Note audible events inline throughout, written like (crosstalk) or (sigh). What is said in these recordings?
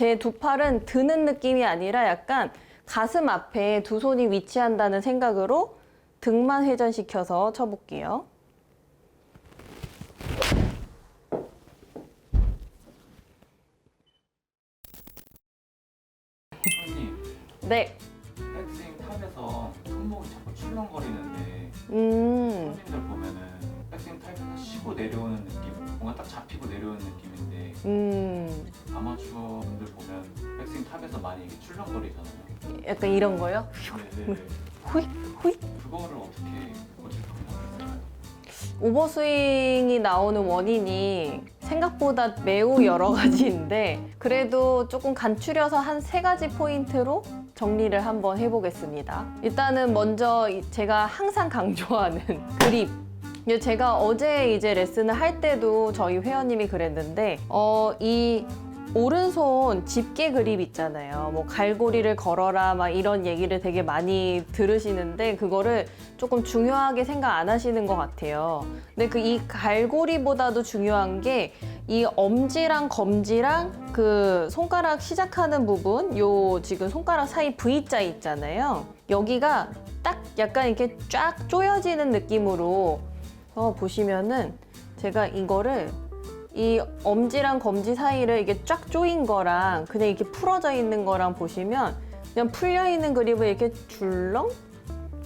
제 두 팔은 드는 느낌이 아니라 약간 가슴 앞에 두 손이 위치한다는 생각으로 등만 회전시켜서 쳐볼게요. 네. 백스윙 탑에서 손목이 자꾸 출렁거리는데 음, 손님들 보면은 백스윙 탑에서 쉬고 내려오는 느낌 뭔가 딱 잡히고 내려오는 느낌인데 음, 아마추어 분들 보면 백스윙 탑에서 많이 이게 출렁거리잖아요 약간 이런 거요? 네네네 호잇, 호잇. 그거를 어떻게 고칠 방법이 있을까요? 오버스윙이 나오는 원인이 생각보다 매우 여러 가지인데 그래도 조금 간추려서 한 세 가지 포인트로 정리를 한번 해보겠습니다. 일단은 먼저 이- 제가 항상 강조하는 (laughs) 그립. 제가 어제 이제 레슨을 할 때도 저희 회원님이 그랬는데 어, 이 오른손 집게 그립 있잖아요. 뭐 갈고리를 걸어라 막 이런 얘기를 되게 많이 들으시는데 그거를 조금 중요하게 생각 안 하시는 것 같아요. 근데 그 이 갈고리보다도 중요한 게 이 엄지랑 검지랑 그 손가락 시작하는 부분, 요 지금 손가락 사이 V자 있잖아요. 여기가 딱 약간 이렇게 쫙 조여지는 느낌으로 어, 보시면은 제가 이거를 이 엄지랑 검지 사이를 이게 쫙 조인 거랑 그냥 이렇게 풀어져 있는 거랑 보시면 그냥 풀려 있는 그립을 이렇게 줄렁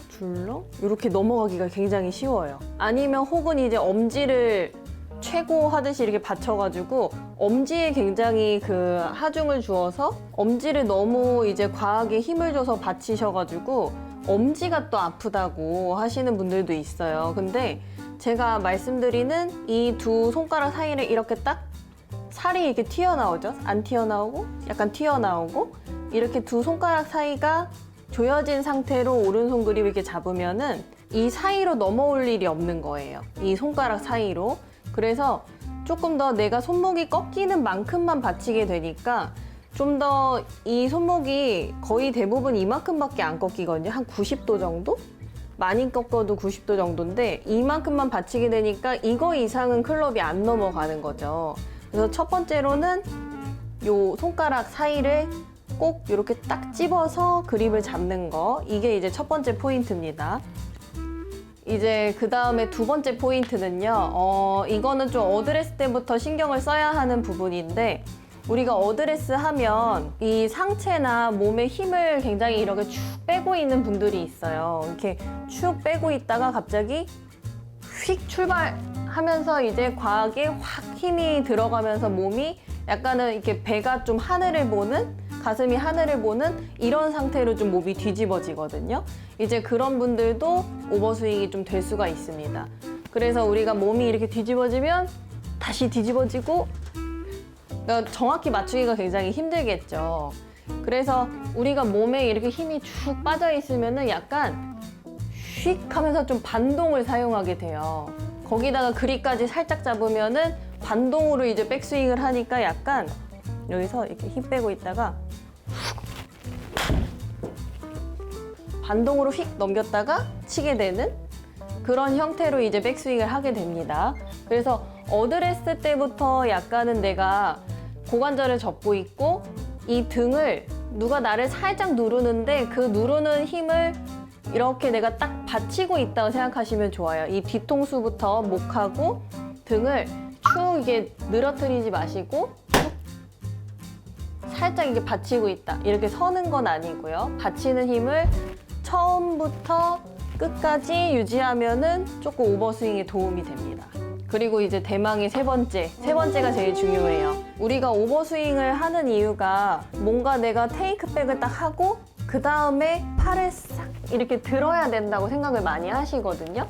줄렁 이렇게 넘어가기가 굉장히 쉬워요. 아니면 혹은 이제 엄지를 최고 하듯이 이렇게 받쳐가지고 엄지에 굉장히 그 하중을 주어서 엄지를 너무 이제 과하게 힘을 줘서 받치셔가지고 엄지가 또 아프다고 하시는 분들도 있어요. 근데 제가 말씀드리는 이 두 손가락 사이를 이렇게 딱 살이 이렇게 튀어나오죠? 안 튀어나오고 약간 튀어나오고 이렇게 두 손가락 사이가 조여진 상태로 오른손 그립 이렇게 잡으면은 이 사이로 넘어올 일이 없는 거예요. 이 손가락 사이로. 그래서 조금 더 내가 손목이 꺾이는 만큼만 받치게 되니까 좀 더 이 손목이 거의 대부분 이만큼밖에 안 꺾이거든요. 한 90도 정도? 많이 꺾어도 90도 정도인데 이만큼만 받치게 되니까 이거 이상은 클럽이 안 넘어가는 거죠. 그래서 첫 번째로는 요 손가락 사이를 꼭 이렇게 딱 집어서 그립을 잡는 거 이게 이제 첫 번째 포인트입니다. 이제 그 다음에 두 번째 포인트는요. 어, 이거는 좀 어드레스 때부터 신경을 써야 하는 부분인데 우리가 어드레스 하면 이 상체나 몸의 힘을 굉장히 이렇게 축 빼고 있는 분들이 있어요. 이렇게 축 빼고 있다가 갑자기 휙 출발하면서 이제 과하게 확 힘이 들어가면서 몸이 약간은 이렇게 배가 좀 하늘을 보는 가슴이 하늘을 보는 이런 상태로 좀 몸이 뒤집어지거든요. 이제 그런 분들도 오버 스윙이 좀 될 수가 있습니다. 그래서 우리가 몸이 이렇게 뒤집어지면 다시 뒤집어지고 그러니까 정확히 맞추기가 굉장히 힘들겠죠. 그래서 우리가 몸에 이렇게 힘이 쭉 빠져 있으면은 약간 휙 하면서 좀 반동을 사용하게 돼요. 거기다가 그립까지 살짝 잡으면은 반동으로 이제 백스윙을 하니까 약간 여기서 이렇게 힘 빼고 있다가 반동으로 휙 넘겼다가 치게 되는 그런 형태로 이제 백스윙을 하게 됩니다. 그래서 어드레스 때부터 약간은 내가 고관절을 접고 있고 이 등을 누가 나를 살짝 누르는데 그 누르는 힘을 이렇게 내가 딱 받치고 있다고 생각하시면 좋아요. 이 뒤통수부터 목하고 등을 축 이게 늘어뜨리지 마시고 쭉 살짝 이게 받치고 있다. 이렇게 서는 건 아니고요. 받치는 힘을 처음부터 끝까지 유지하면은 조금 오버스윙에 도움이 됩니다. 그리고 이제 대망의 세 번째. 세 번째가 제일 중요해요. 우리가 오버스윙을 하는 이유가 뭔가 내가 테이크백을 딱 하고 그 다음에 팔을 싹 이렇게 들어야 된다고 생각을 많이 하시거든요.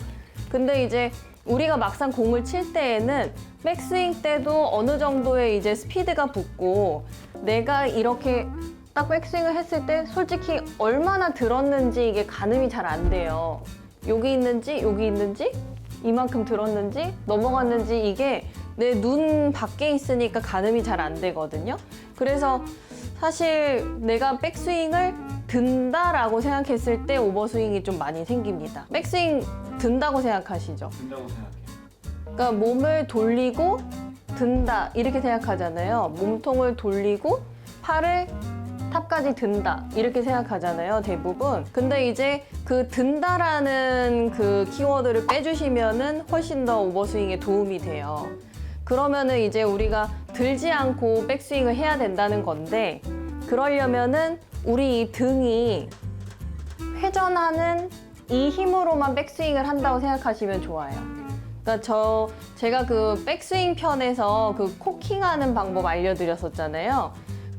근데 이제 우리가 막상 공을 칠 때에는 백스윙 때도 어느 정도의 이제 스피드가 붙고 내가 이렇게 딱 백스윙을 했을 때 솔직히 얼마나 들었는지 이게 가늠이 잘 안 돼요. 여기 있는지 여기 있는지 이만큼 들었는지 넘어갔는지 이게 내 눈 밖에 있으니까 가늠이 잘 안 되거든요. 그래서 사실 내가 백스윙을 든다라고 생각했을 때 오버스윙이 좀 많이 생깁니다. 백스윙 든다고 생각하시죠? 된다고 그러니까 몸을 돌리고 든다 이렇게 생각하잖아요. 몸통을 돌리고 팔을 탑까지 든다 이렇게 생각하잖아요 대부분 근데 이제 그 든다라는 그 키워드를 빼주시면은 훨씬 더 오버스윙에 도움이 돼요 그러면은 이제 우리가 들지 않고 백스윙을 해야 된다는 건데 그러려면은 우리 이 등이 회전하는 이 힘으로만 백스윙을 한다고 생각하시면 좋아요. 그러니까 저 제가 그 백스윙 편에서 그 코킹하는 방법 알려드렸었잖아요.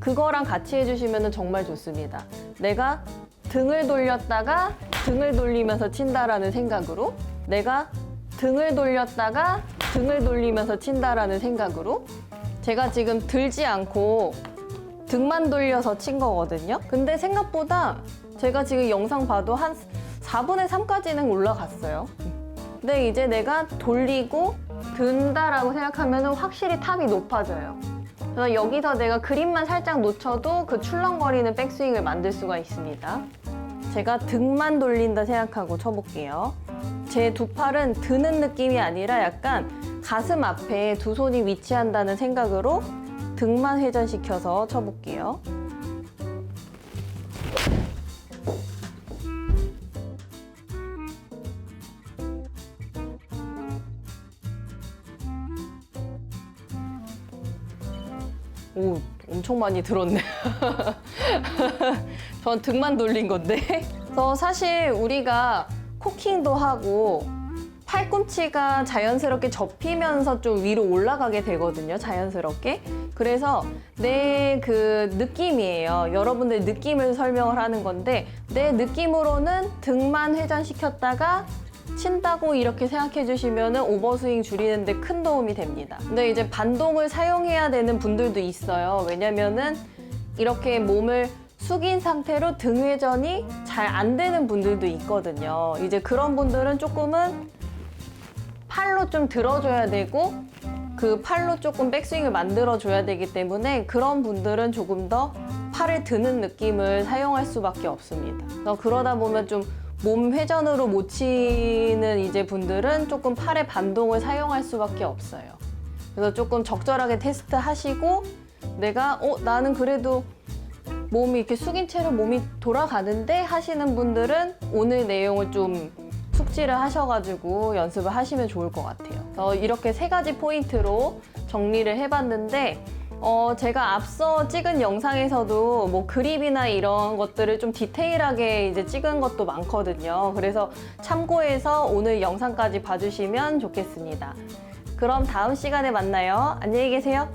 그거랑 같이 해주시면 정말 좋습니다. 내가 등을 돌렸다가 등을 돌리면서 친다라는 생각으로 내가 등을 돌렸다가 등을 돌리면서 친다라는 생각으로 제가 지금 들지 않고 등만 돌려서 친 거거든요. 근데 생각보다 제가 지금 영상 봐도 한 4분의 3까지는 올라갔어요. 근데 이제 내가 돌리고 든다라고 생각하면 확실히 탑이 높아져요. 그래서 여기서 내가 그림만 살짝 놓쳐도 그 출렁거리는 백스윙을 만들 수가 있습니다. 제가 등만 돌린다 생각하고 쳐볼게요. 제 두 팔은 드는 느낌이 아니라 약간 가슴 앞에 두 손이 위치한다는 생각으로 등만 회전시켜서 쳐볼게요. 오, 엄청 많이 들었네. (laughs) 전 등만 돌린 건데. 그래서 사실 우리가 코킹도 하고 팔꿈치가 자연스럽게 접히면서 좀 위로 올라가게 되거든요. 자연스럽게. 그래서 내 그 느낌이에요. 여러분들 느낌을 설명을 하는 건데 내 느낌으로는 등만 회전시켰다가 친다고 이렇게 생각해 주시면 오버스윙 줄이는데 큰 도움이 됩니다. 근데 이제 반동을 사용해야 되는 분들도 있어요. 왜냐면은 이렇게 몸을 숙인 상태로 등 회전이 잘 안 되는 분들도 있거든요. 이제 그런 분들은 조금은 팔로 좀 들어줘야 되고 그 팔로 조금 백스윙을 만들어 줘야 되기 때문에 그런 분들은 조금 더 팔을 드는 느낌을 사용할 수밖에 없습니다. 그러다 보면 좀 몸 회전으로 못 치는 이제 분들은 조금 팔의 반동을 사용할 수밖에 없어요. 그래서 조금 적절하게 테스트 하시고 내가 어 나는 그래도 몸이 이렇게 숙인 채로 몸이 돌아가는데 하시는 분들은 오늘 내용을 좀 숙지를 하셔가지고 연습을 하시면 좋을 것 같아요. 어, 이렇게 세 가지 포인트로 정리를 해봤는데 어, 제가 앞서 찍은 영상에서도 뭐 그립이나 이런 것들을 좀 디테일하게 이제 찍은 것도 많거든요. 그래서 참고해서 오늘 영상까지 봐주시면 좋겠습니다. 그럼 다음 시간에 만나요. 안녕히 계세요.